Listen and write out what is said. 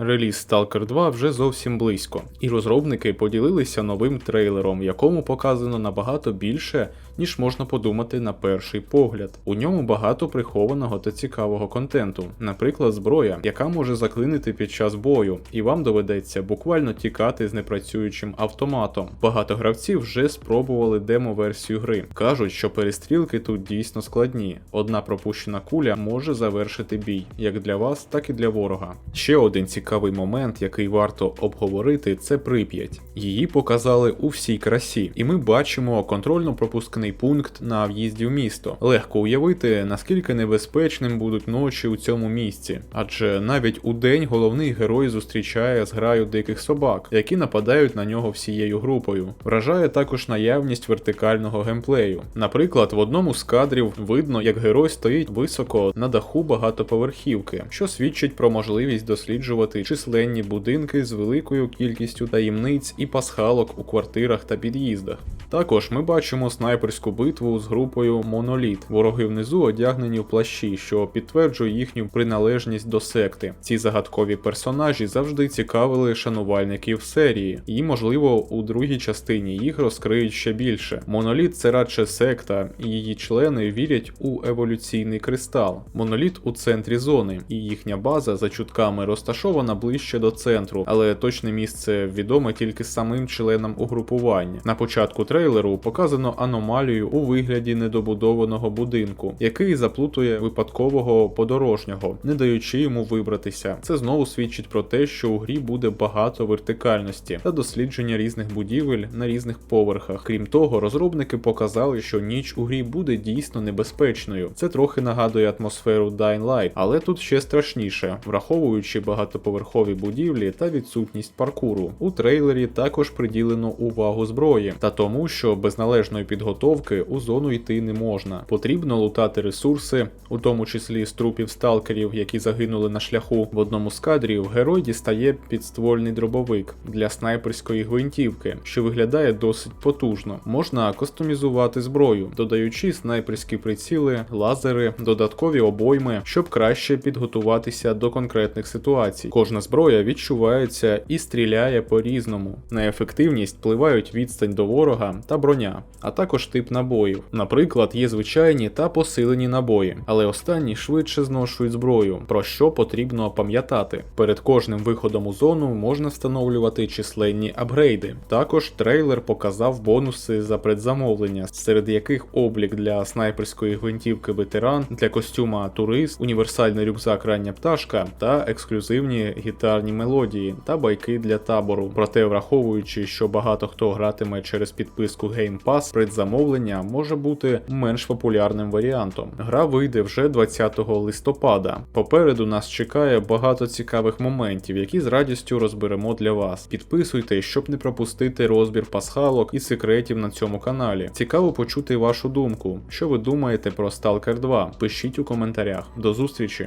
Реліз Stalker 2 вже зовсім близько, і розробники поділилися новим трейлером, якому показано набагато більше, ніж можна подумати на перший погляд. У ньому багато прихованого та цікавого контенту, наприклад, зброя, яка може заклинити під час бою, і вам доведеться буквально тікати з непрацюючим автоматом. Багато гравців вже спробували демо-версію гри. кажуть, що перестрілки тут дійсно складні. Одна пропущена куля може завершити бій, як для вас, так і для ворога. Ще один цікавий момент, який варто обговорити, це Прип'ять. Її показали у всій красі, і ми бачимо контрольно-пропускний пункт на в'їзді в місто. Легко уявити, наскільки небезпечним будуть ночі у цьому місці, адже навіть у день головний герой зустрічає зграю диких собак, які нападають на нього всією групою. Вражає також наявність вертикального геймплею. Наприклад, в одному з кадрів видно, як герой стоїть високо на даху багатоповерхівки, що свідчить про можливість досліджувати численні будинки з великою кількістю таємниць і пасхалок у квартирах та під'їздах. Також ми бачимо снайперську битву з групою Моноліт. Вороги внизу одягнені в плащі, що підтверджує їхню приналежність до секти. Ці загадкові персонажі завжди цікавили шанувальників серії, і, можливо, у другій частині їх розкриють ще більше. Моноліт це радше секта, і її члени вірять у еволюційний кристал. Моноліт у центрі зони, і їхня база за чутками розташована ближче до центру, але точне місце відоме тільки самим членам угрупування. На початку трейлеру показано аномалію у вигляді недобудованого будинку, який заплутує випадкового подорожнього, не даючи йому вибратися. Це знову свідчить про те, що у грі буде багато вертикальності та дослідження різних будівель на різних поверхах. Крім того, розробники показали, що ніч у грі буде дійсно небезпечною. Це трохи нагадує атмосферу Dying Light, але тут ще страшніше, враховуючи багатоповерхові будівлі та відсутність паркуру. У трейлері також приділено увагу зброї та тому, що без належної підготовки у зону йти не можна. Потрібно лутати ресурси, у тому числі з трупів сталкерів, які загинули на шляху. В одному з кадрів герой дістає підствольний дробовик для снайперської гвинтівки, що виглядає досить потужно. Можна кастомізувати зброю, додаючи снайперські приціли, лазери, додаткові обойми, щоб краще підготуватися до конкретних ситуацій. Кожна зброя відчувається і стріляє по-різному. На ефективність впливають відстань до ворога та броня, а також тип набоїв. Наприклад, є звичайні та посилені набої, але останні швидше зношують зброю, про що потрібно пам'ятати. Перед кожним виходом у зону можна встановлювати численні апгрейди. Також трейлер показав бонуси за предзамовлення, серед яких облік для снайперської гвинтівки ветеран, для костюма турист, універсальний рюкзак рання пташка та ексклюзивні гітарні мелодії та байки для табору. Проте, враховуючи, що багато хто гратиме через підписку Game Pass, предзамовлення може бути менш популярним варіантом. Гра вийде вже 20 листопада. Попереду нас чекає багато цікавих моментів, які з радістю розберемо для вас. Підписуйтесь, щоб не пропустити розбір пасхалок і секретів на цьому каналі. Цікаво почути вашу думку. Що ви думаєте про Stalker 2? Пишіть у коментарях. До зустрічі!